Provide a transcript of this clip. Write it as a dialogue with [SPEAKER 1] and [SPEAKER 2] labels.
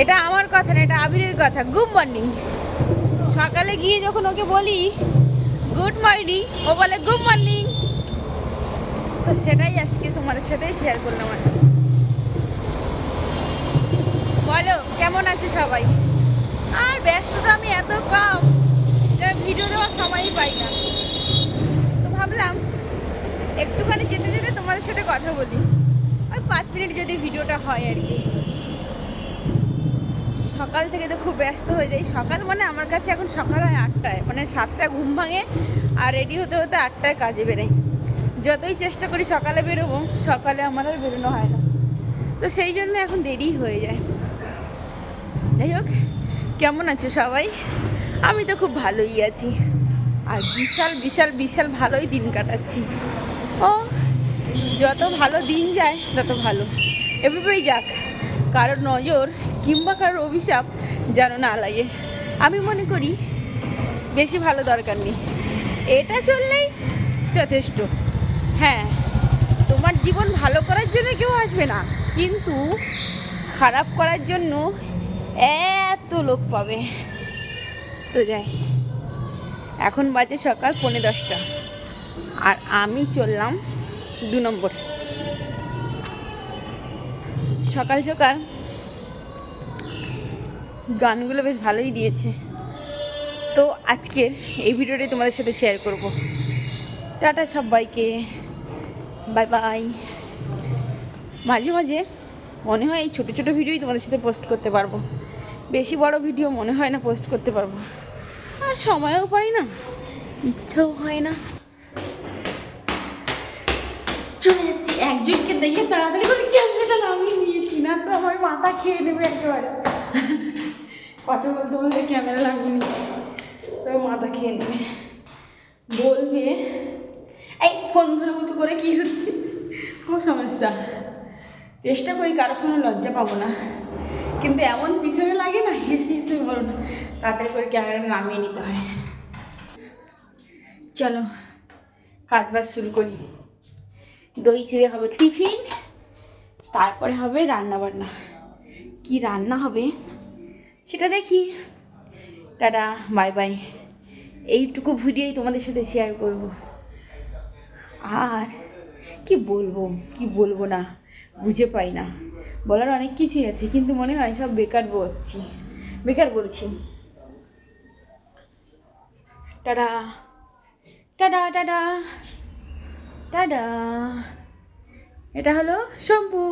[SPEAKER 1] এটা আমার কথা না, এটা আবিরের কথা। Good morning. সকালে গিয়ে যখন ওকে বলি, গুড মর্নিং, ও বলে, গুড মর্নিং। তো সেটাই আজকে তোমাদের সাথে শেয়ার করলাম আর বলো, কেমন আছো সবাই? আর ব্যস্ততা আমি এত কম যে ভিডিও দেওয়ার সময়ই পাই না। তো ভাবলাম, একটুখানি যেতে যেতে তোমাদের সাথে কথা বলি। ওই পাঁচ মিনিট যদি ভিডিওটা হয় আর কি। সকাল থেকে তো খুব ব্যস্ত হয়ে যাই। সকাল মানে আমার কাছে এখন সকাল হয় আটটায়। মানে সাতটা ঘুম ভাঙে আর রেডি হতে হতে আটটায় কাজে বেরোই। যতই চেষ্টা করি সকালে বেরোবো, সকালে আমার আর বেরোনো হয় না। তো সেই জন্য এখন দেরি হয়ে যায়। যাই হোক, কেমন আছো সবাই? আমি তো খুব ভালোই আছি। আর বিশাল বিশাল বিশাল ভালোই দিন কাটাচ্ছি। ও, যত ভালো দিন যায়, তত ভালো। এভাবেই যাক, কারোর নজর কিংবা কারোর অভিশাপ যেন না লাগে। আমি মনে করি বেশি ভালো দরকার নেই। এটা চললেই যথেষ্ট। হ্যাঁ তোমার জীবন ভালো করার জন্য কেউ আসবে না। কিন্তু খারাপ করার জন্য এত লোক পাবে। তো যাই, এখন বাজে সকাল পৌনে দশটা। আর আমি চললাম দু নম্বর। সকাল সকাল গানগুলো বেশ ভালোই দিয়েছে। তো আজকের এই ভিডিওটাই তোমাদের সাথে শেয়ার করব। টাটা সবাইকে। বাই বাই মাঝে মাঝে মনে হয় এই ছোটো ছোটো ভিডিওই তোমাদের সাথে পোস্ট করতে পারব। বেশি বড় ভিডিও মনে হয় না পোস্ট করতে পারব। আর সময়ও পাই না। ইচ্ছাও হয় না। চলে যাচ্ছি। একজনকে দেখে তাড়াতাড়ি করে ক্যামেরাটা নামিয়ে নিয়েছি। না তো আমার মাথা খেয়ে নেবে একেবারে। কথা বলতে বলতে ক্যামেরা লাগিয়ে নিচ্ছি। তো মাথা খেয়ে নেবে। বলবে, এই, ফোন ধরে উঁচু করে কি হচ্ছে? কোনো সমস্যা। চেষ্টা করি কারোর সঙ্গে লজ্জা পাবো না। কিন্তু এমন পিছনে লাগে না, হেসে হেসে বলো না। তাড়াতাড়ি করে ক্যামেরাটা নামিয়ে নিতে হয়। চলো, কাজ বাজ শুরু করি। দই চিড়ে হবে টিফিন, তারপরে হবে রান্না বান্না কি রান্না হবে? সেটা দেখি। টাটা বাই বাই এইটুকু ভিডিওই তোমাদের সাথে শেয়ার করব। আর কি বলব কি বলব না, বুঝে পাই না। বলার অনেক কিছুই আছে, কিন্তু মনে হয় সব বেকার বলছি। বেকার বলছি। টাটা। Tata tata. টাটা। এটা হলো শ্যাম্পু